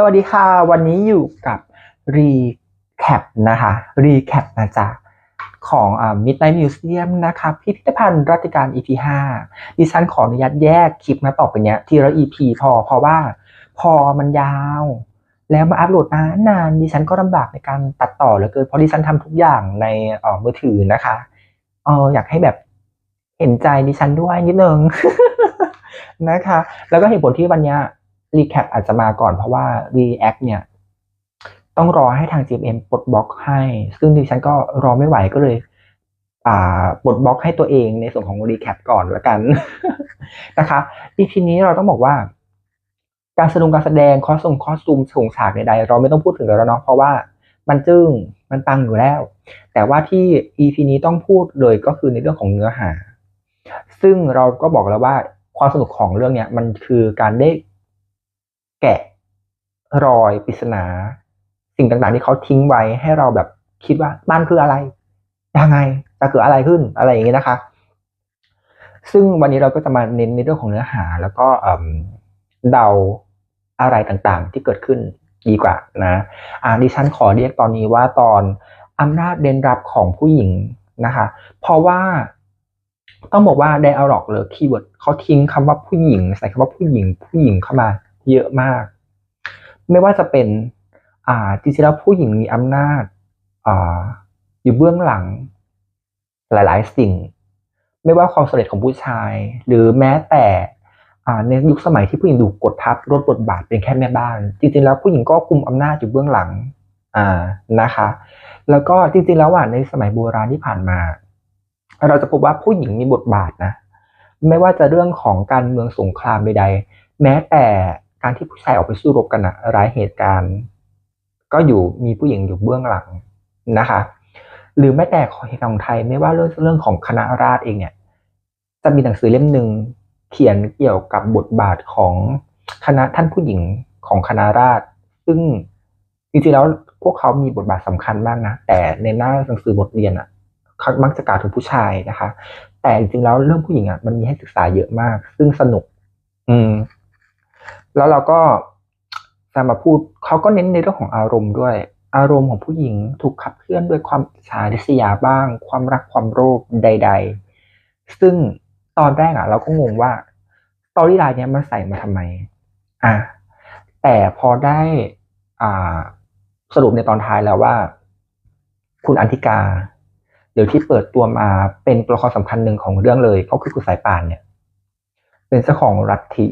สวัสดีค่ะ วันนี้อยู่กับรีแคปนะคะรีแคปนะจ๊ะของอ่า Midnight Museum นะคะพิพิธภัณฑ์รัติการ EP 5ดิฉันขออนุญาตแยกคลิปมาต่อไปเนี้ยทีละ EP พอเพราะว่าพอมันยาว แล้วมาอัปโหลดนานนานดิฉันก็ลำบากในการตัดต่อเหลือเกินเพราะดิฉันทำทุกอย่างในอ่อมือถือนะคะเอออยากให้แบบเห็นใจดิฉันด้วยนิดนึงนะคะ แล้วก็เหตุผลที่วันเนี้ย รีแคปอาจจะมาก่อนเพราะว่า React เนี่ย ต้องรอให้ทาง GMM ปลดบล็อกให้ ซึ่งดิฉันก็รอไม่ไหวก็เลยอ่าปลดบล็อกให้ตัวเองในส่วนของ Recap ก่อนละกันนะคะ EP นี้เราต้องบอกว่า การแสดงการแสดงคอสตูมคอสตูมส่งฉากใดๆเราไม่ต้องพูดถึงแล้วเนาะเพราะว่ามันจึ้งมันปังอยู่แล้ว แต่ว่าที่ EP นี้ต้องพูดเลยก็คือในเรื่องของเนื้อหา ซึ่งเราก็บอกแล้วว่าความสนุกของเรื่องเนี้ยมันคือการได้ แกะรอยปริศนา สิ่งต่างๆที่เขาทิ้งไว้ให้เราแบบคิดว่ามันคืออะไร ยังไงจะเกิดอะไรขึ้นอะไรอย่างนี้ยนะคะ ซึ่งวันนี้เราก็จะมาเน้นในเรื่องของเนื้อหา แล้วก็เดาอะไรต่างๆ ที่เกิดขึ้นดีกว่านะอ่าดิฉันขอเรียกตอนนี้ว่าตอนอำนาจเด่นรับของผู้หญิงนะคะ เพราะว่าต้องบอกว่า dialog หรือคีย์เวิร์ดเขาทิ้งคำว่าผู้หญิง ใส่คำว่าผู้หญิงผู้หญิงเข้ามา เยอะมาก ไม่ว่าจะเป็นอ่าจริงๆแล้วผู้หญิงมีอำนาจอ่าอยู่เบื้องหลัง หลายๆสิ่ง ไม่ว่าความสำเร็จของผู้ชาย หรือแม้แต่อ่าในยุคสมัยที่ผู้หญิงถูกกดทับลดบทบาทเป็นแค่แม่บ้าน จริงๆแล้วผู้หญิงก็คุมอำนาจอยู่เบื้องหลังอ่านะคะ แล้วก็จริงๆแล้วอะในสมัยโบราณที่ผ่านมา เราจะพบว่าผู้หญิงมีบทบาทนะ ไม่ว่าจะเรื่องของการเมืองสงครามใดๆแม้แต่ การที่ผู้ชายออกไปสู้รบกันอะหลายเหตุการณ์ ก็อยู่มีผู้หญิงอยู่เบื้องหลังนะคะ หรือแม้แต่ของเหตุการณ์ของไทยไม่ว่าเรื่องเรื่องของคณะราษฎรเองเนี่ยจะมีหนังสือเล่มหนึ่งเขียนเกี่ยวกับบทบาทของคณะท่านผู้หญิงของคณะราษฎรซึ่งจริงๆแล้วพวกเขามีบทบาทสำคัญมากนะ แต่ในหน้าหนังสือบทเรียนอะเขามักจะกล่าวถึงผู้ชายนะคะ แต่จริงๆแล้วเรื่องผู้หญิงอะมันมีให้ศึกษาเยอะมาก ซึ่งสนุก อืม แล้วเราก็จะมาพูดเขาก็เน้นในเรื่องของอารมณ์ด้วย อารมณ์ของผู้หญิงถูกขับเคลื่อนด้วยความอิจฉาริษยาบ้าง ความรักความโลภใด ๆ ซึ่งตอนแรกอะเราก็งงว่าสตอรี่ไลน์เนี้ยมันใส่มาทำไมอะแต่พอได้อ่าสรุปในตอนท้ายแล้วว่า คุณอันธิกาหรือที่เปิดตัวมาเป็นตัวละครสำคัญหนึ่งของเรื่องเลย ก็คือคุณสายป่านเนี่ย เป็นเจ้าของรัฐิ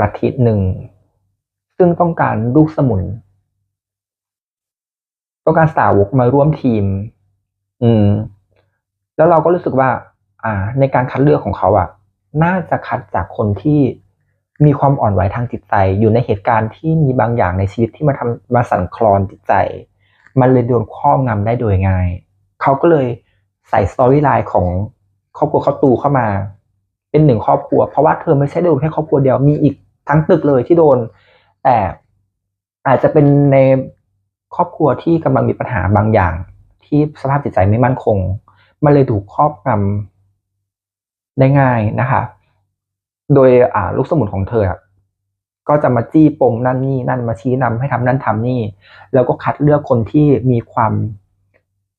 รัฐิหนึ่ง ซึ่งต้องการลูกสมุน ต้องการสาวกมาร่วมทีม อืม แล้วเราก็รู้สึกว่า อ่า ในการคัดเลือกของเขาอะ น่าจะคัดจากคนที่มีความอ่อนไหวทางจิตใจ อยู่ในเหตุการณ์ที่มีบางอย่างในชีวิตที่มาทำมาสั่นคลอนจิตใจ มันเลยโดนครอบงำได้โดยง่าย เขาก็เลยใส่สตอรี่ไลน์ของครอบครัวเขาตูเข้ามา เป็นหนึ่งครอบครัว เพราะว่าเธอไม่ใช่ดนแค่ครอบครัวเดียวมีอีก ทั้งตึกเลยที่โดน แต่อาจจะเป็นในครอบครัวที่กำลังมีปัญหาบางอย่าง ที่สภาพจิตใจไม่มั่นคง มันเลยถูกครอบงำได้ง่ายนะคะ โดยอ่าลูกสมุนของเธอก็จะมาจี้ปมนั่นนี่นั่นมาชี้นำให้ทำนั่นทำนี่ แล้วก็คัดเลือกคนที่มีความ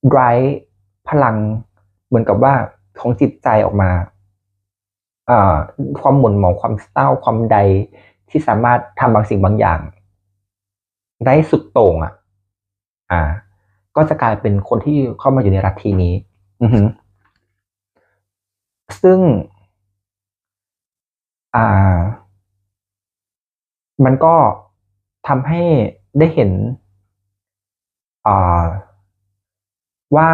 ไร้พลังเหมือนกับว่าของจิตใจออกมา ความหม่นหมองความเศร้าความใดที่สามารถทำบางสิ่งบางอย่าง ได้สุดโต่งอะ อ่า ก็จะกลายเป็นคนที่เข้ามาอยู่ในรัฐทีนี้ อือฮึซึ่ง อ่า มันก็ทำให้ได้เห็น อ่า ว่า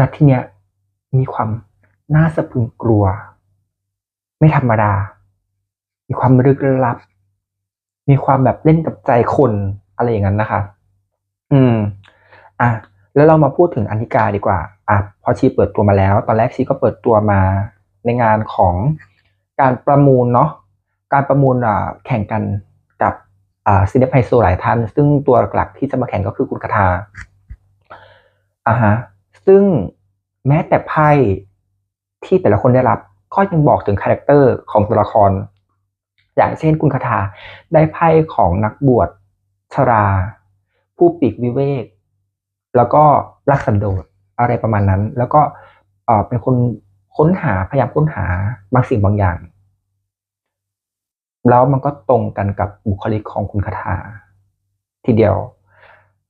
รัฐที่เนี้ยมีความ น่าสะพรึงกลัว ไม่ธรรมดา มีความลึกลับ มีความแบบเล่นกับใจคนอะไรอย่างนั้นนะคะ อืม อะ แล้วเรามาพูดถึงอนิกาดีกว่า อะ พอชีเปิดตัวมาแล้ว ตอนแรกชีก็เปิดตัวมาในงานของการประมูลเนาะ การประมูลอ่าแข่งกันกับอ่าซินเนไฮโซหลายท่าน ซึ่งตัวหลักที่จะมาแข่งก็คือคุณคาทาอ่าฮะ ซึ่งแม้แต่ไพ่ ที่แต่ละคนได้รับก็ยังบอกถึงคาแรคเตอร์ของตัวละคร อย่างเช่นคุณคาถาได้ไพ่ของนักบวชชรา ผู้ปีกวิเวก แล้วก็รักสันโดษอะไรประมาณนั้น แล้วก็เป็นคนค้นหาพยายามค้นหาบางสิ่งบางอย่าง แล้วมันก็ตรงกันกับบุคลิกของคุณคาถาทีเดียว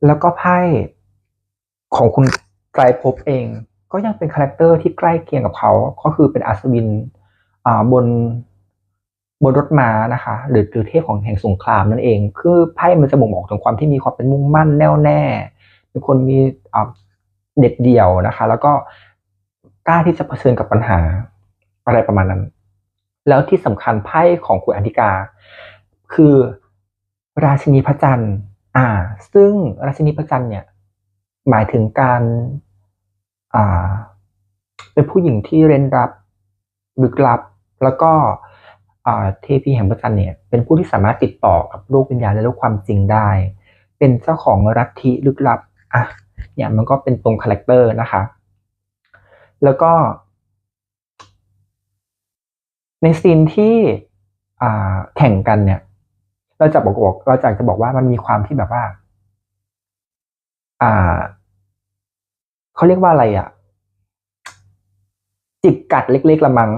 แล้วก็ไพ่ของคุณไกรภพเอง ก็ยังเป็นคาแรคเตอร์ที่ใกล้เคียงกับเขา ก็คือเป็นอัศวินบนบนรถม้านะคะ หรือหรือเทพของแห่งสงครามนั่นเอง คือไพ่มันจะบ่งบอกถึงความที่มีความเป็นมุ่งมั่นแน่วแน่ เป็นคนมีเด็ดเดี่ยวนะคะ แล้วก็กล้าที่จะเผชิญกับปัญหาอะไรประมาณนั้น แล้วที่สำคัญไพ่ของคุณอธิกา คือราชินีพระจันทร์ อ่า ซึ่งราชินีพระจันทร์เนี่ยหมายถึงการ อ่า เป็นผู้หญิงที่เร้นรับลึกลับ แล้วก็เทพีแห่งพระจันทร์เนี่ย เป็นผู้ที่สามารถติดต่อกับโลกวิญญาณและโลกความจริงได้ เป็นเจ้าของลัทธิลึกลับอะเนี่ยมันก็เป็นตรงคาแรคเตอร์นะคะ แล้วก็ ในซีนที่แข่งกันเนี่ย เราจะบอกบอกเราจะจะบอกว่ามันมีความที่แบบว่า อ่า เขาเรียกว่าอะไรอะจิกกัดเล็ก ๆ ละมัง้ง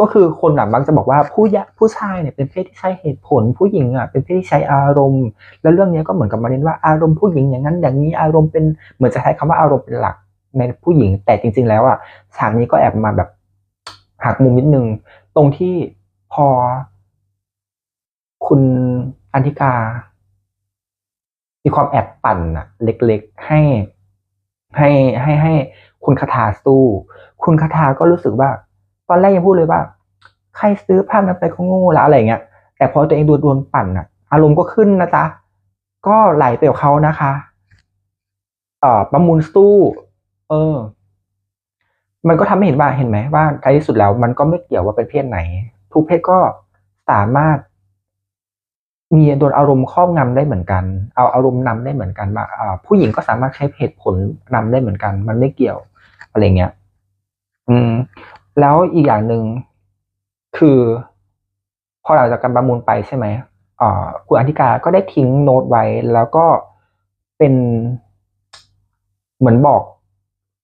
ก็คือคนอะมักจะบอกว่าผู้ยะผู้ชายเนี่ยเป็นเพศที่ใช้เหตุผล ผู้หญิงอะเป็นเพศที่ใช้อารมณ์ แล้วเรื่องนี้ก็เหมือนกับมาเน้นว่าอารมณ์ผู้หญิงอย่างนั้น อย่างนี้อารมณ์เป็นเหมือนจะใช้คำว่าอารมณ์เป็นหลักในผู้หญิง แต่จริง ๆ แล้วอะฉากนี้ก็แอบมาแบบหักมุมนิดนึง ตรงที่พอ คุณอันธิกา มีความแอบปั่นอะเล็ก ๆ ให้ ให้ให้ให้คุณคาถาสู้ คุณคาถาก็รู้สึกว่า ตอนแรกยังพูดเลยว่า ใครซื้อภาพนั้นไปก็โง่แล้วอะไรเงี้ย แต่พอตัวเองโดนโดนปั่นอะอารมณ์ก็ขึ้นนะจ๊ะ ก็ไหลไปกับเขานะคะเอ่อประมูลสู้ เออ มันก็ทำให้เห็นว่าเห็นไหมว่าท้ายที่สุดแล้ว มันก็ไม่เกี่ยวว่าเป็นเพศไหน ทุกเพศก็สามารถ มีโดนอารมณ์ครอบงำได้เหมือนกัน เอาอารมณ์นำได้เหมือนกันว่าผู้หญิงก็สามารถใช้เหตุผลนำได้เหมือนกัน มันไม่เกี่ยวอะไรเงี้ย อืม แล้วอีกอย่างหนึ่งคือ พอหลังจากการประมูลไปใช่ไหมอ่าคุณอธิการก็ได้ทิ้งโน้ตไว้ แล้วก็เป็นเหมือนบอก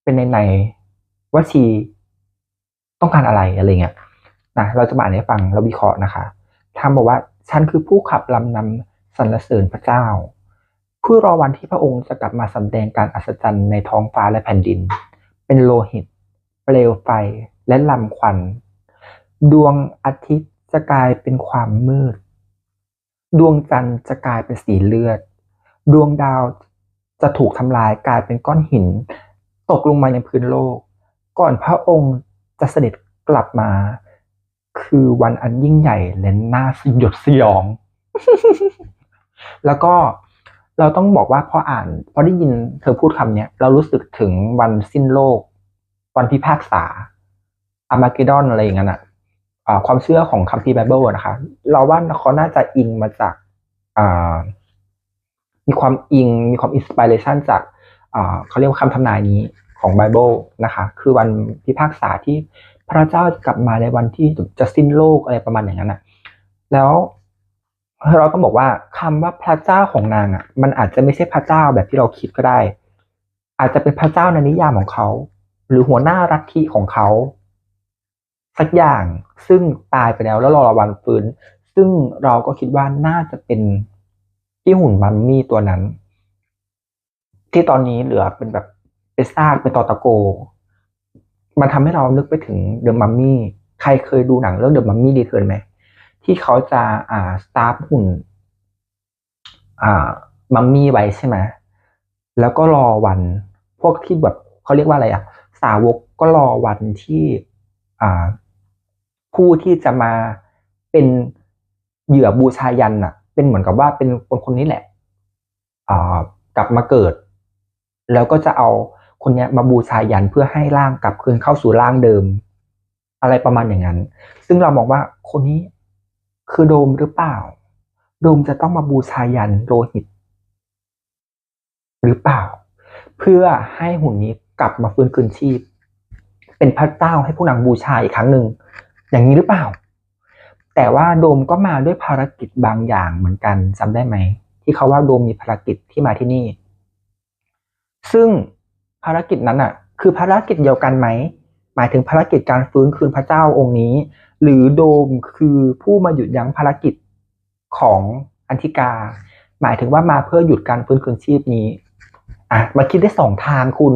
เป็นในในๆว่าชีต้องการอะไรอะไรเงี้ยนะเราจะมาอ่านให้ฟังเราวิเคราะห์นะคะทำบอกว่า ฉันคือผู้ขับลำนำสรรเสริญพระเจ้าเพื่อรอวันที่พระองค์จะกลับมาสำแดงการอัศจรรย์ในท้องฟ้าและแผ่นดิน เป็นโลหิต เปลวไฟและลำควัน ดวงอาทิตย์จะกลายเป็นความมืด ดวงจันทร์จะกลายเป็นสีเลือด ดวงดาวจะถูกทำลายกลายเป็นก้อนหิน ตกลงมาในพื้นโลก ก่อนพระองค์จะเสด็จกลับมา คือวันอันยิ่งใหญ่และน่าสยดสยอง แล้วก็เราต้องบอกว่าพออ่านพอได้ยินเธอพูดคำเนี้ยเรารู้สึกถึงวันสิ้นโลก วันพิพากษาอามาเกดอนอะไรอย่างนั้นอะความเชื่อของคัมภีร์ไบเบิลนะคะ เราว่าเขาน่าจะอิงมาจากมีความอิงมีความอินสปิเรชันจากเขาเรียกว่าคำทำนายนี้ของไบเบิลนะคะ คือวันพิพากษาที่ พระเจ้าจะกลับมาในวันที่จะสิ้นโลกอะไรประมาณอย่างนั้นอะแล้วเราต้องบอกว่าคำว่าพระเจ้าของนางอะ มันอาจจะไม่ใช่พระเจ้าแบบที่เราคิดก็ได้ อาจจะเป็นพระเจ้าในนิยามของเขา หรือหัวหน้ารัฐิของเขา สักอย่างซึ่งตายไปแล้วแล้วรอวันฟื้น ซึ่งเราก็คิดว่าน่าจะเป็นที่หุ่นมัมมี่ตัวนั้น ที่ตอนนี้เหลือเป็นแบบเป็นซากเป็นตอตะโก มันทำให้เรานึกไปถึงเดอะมัมมี่ใครเคยดูหนังเรื่องเดอะมัมมี่ดีเทิร์นไหมที่เขาจะอ่าสตาร์ฟหุ่นอ่ามัมมี่ไว้ใช่ไหมแล้วก็รอวัน พวกที่แบบเขาเรียกว่าอะไรอะสาวกก็รอวันที่อ่าผู้ที่จะมาเป็นเหยื่อบูชายันน่ะเป็นเหมือนกับว่าเป็นคนคนนี้แหละอ่ากลับมาเกิด แล้วก็จะเอา คนเนี้ยมาบูชายันเพื่อให้ร่างกลับคืนเข้าสู่ร่างเดิม อะไรประมาณอย่างนั้น ซึ่งเรามองว่าคนนี้คือโดมหรือเปล่า โดมจะต้องมาบูชายันโลหิต หรือเปล่า เพื่อให้หุ่นนี้กลับมาฟื้นคืนชีพ เป็นพระเจ้าให้ผู้นางบูชาอีกครั้งหนึ่งอย่างนี้หรือเปล่าแแต่ว่าโดมก็มาด้วยภารกิจบางอย่างเหมือนกันจำได้ไหมที่เขาว่าโดมมีภารกิจที่มาที่นี่ ซึ่ง ภารกิจนั้นอะ คือภารกิจเดียวกันไหม หมายถึงภารกิจการฟื้นคืนพระเจ้าองค์นี้ หรือโดมคือผู้มาหยุดยั้งภารกิจของอันธิกา หมายถึงว่ามาเพื่อหยุดการฟื้นคืนชีพนี้อะมาคิดได้สองทางคุณ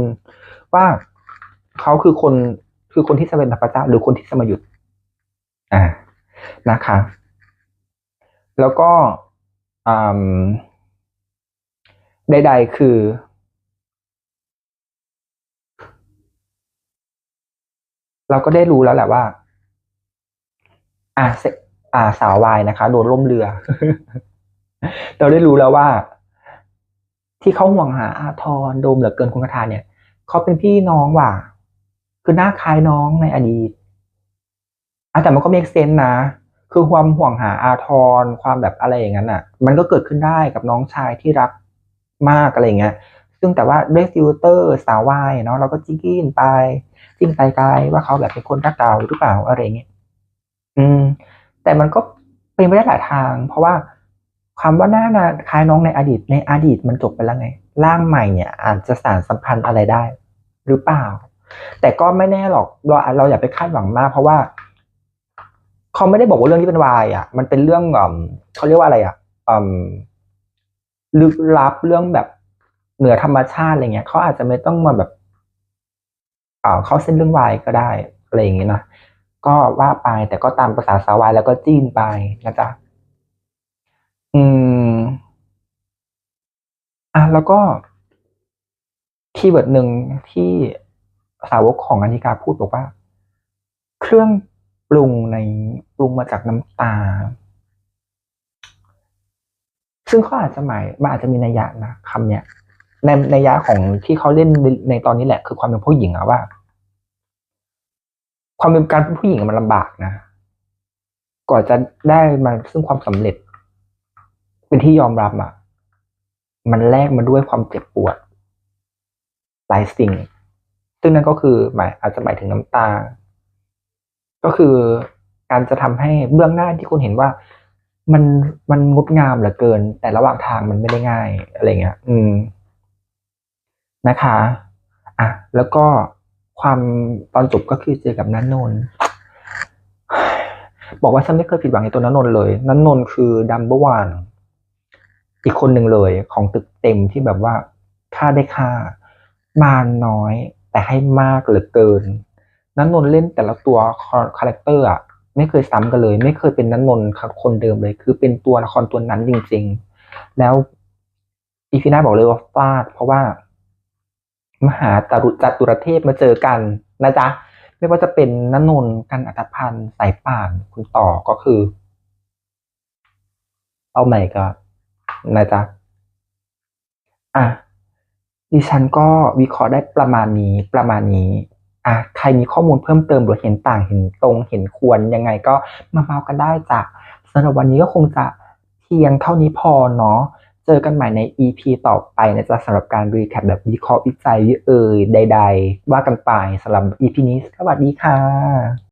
ว่าเขาคือคนคือคนที่จะเป็นพระเจ้า หรือคนที่จะมาหยุดอ่านะคะ แล้วก็อใดๆคือ เราก็ได้รู้แล้วแหละว่า อ่าเอ่าสาววายนะคะโดนล่มเรือ เราได้รู้แล้วว่า ที่เขาห่วงหาอาทรโดมเหลือเกินคุณคาทาเนี่ยเขาเป็นพี่น้องว่ะคือหน้าคล้ายน้องในอดีตอะแต่มันก็มีเซนนะ คือความห่วงหาอาทรความแบบอะไรอย่างนั้นอะ มันก็เกิดขึ้นได้กับน้องชายที่รักมากอะไรอย่างเงี้ย ซึ่งแต่ว่าด้วยฟิลเตอร์สาววายเนาะเราก็จิ้งกินไป จิ้งไกลว่าเขาแบบเป็นคนรักเก่าหรือเปล่าอะไรเงี้ยอืม แต่มันก็เป็นไปได้หลายทาง เพราะว่าคำว่าหน้านาคล้ายน้องในอดีตในอดีตมันจบไปแล้วไง ร่างใหม่เนี่ย อาจจะสานสัมพันธ์อะไรได้ หรือเปล่า แต่ก็ไม่แน่หรอกเราเราอย่าไปคาดหวังมาก เพราะว่าเขาไม่ได้บอกว่าเรื่องที่เป็นวายอะ มันเป็นเรื่องอ่าเขาเรียกว่าอะไรอะอืมลึกลับเรื่องแบบเหนือธรรมชาติอะไรเงี้ยเขาอาจจะไม่ต้องมาแบบ เข้าเส้นเรื่องวายก็ได้อะไรอย่างเงี้ยนะก็ว่าไปแต่ก็ตามภาษาสาววายแล้วก็จีนไปนะจ๊ะอืม อะแล้วก็คีย์เวิร์ดหนึ่งที่สาวกของอนิกาพูดบอกว่า เครื่องปรุงในปรุงมาจากน้ำตา ซึ่งเขาอาจจะหมายมันอาจจะมีนัยยะนะคำเนี้ย ในในยะของที่เขาเล่นในตอนนี้แหละ คือความเป็นผู้หญิงอะว่า ความเป็นการเป็นผู้หญิงมันลำบากนะก่อนจะได้มาซึ่งความสำเร็จ เป็นที่ยอมรับอะมันแลกมาด้วยความเจ็บปวด หลายสิ่ง ซึ่งนั่นก็คือหมายอาจจะหมายถึงน้ำตา ก็คือการจะทำให้เบื้องหน้าที่คุณเห็นว่ามันมันงดงามเหลือเกิน แต่ระหว่างทางมันไม่ได้ง่ายอะไรเงี้ย อืม นะคะอะแล้วก็ความตอนจบก็คือเจอกับนันนนบอกว่าฉันไม่เคยผิดหวังในตัวนันนนเลยนันนนคือดัมเบิลวันอีกคนหนึ่งเลย ของตึกเต็มที่แบบว่าค่าได้ค่ามาน้อย แต่ให้มากเหลือเกินนันนนเล่นแต่ละตัวคาแรคเตอร์อะไม่เคยซ้ำกันเลย ไม่เคยเป็นนันนนคนเดิมเลย คือเป็นตัวละครตัวนั้นจริง ๆ แล้วอีพีน้าบอกเลยว่าฟาด เพราะว่า มหาตรุจตุรเทพมาเจอกันนะจ๊ะไม่ว่าจะเป็นนนนกันอัตพันธ์สายป่านคุณต่อก็คือ เอาใหม่ก็นะจ๊ะอะดิฉันก็วิเคราะห์ได้ประมาณนี้ประมาณนี้อะใครมีข้อมูลเพิ่มเติมหรือเห็นต่างเห็นตรงเห็นควรยังไงก็มาเมากันได้จ้ะสำหรับวันนี้ก็คงจะเพียงเท่านี้พอเนาะ เจอกันใหม่ใน EP ต่อไปนะจ๊ะสำหรับการรีแคปแบบวิเคราะห์วิจัยเอ่ยใด ๆ ว่ากันไปสำหรับ EP นี้สวัสดีค่ะ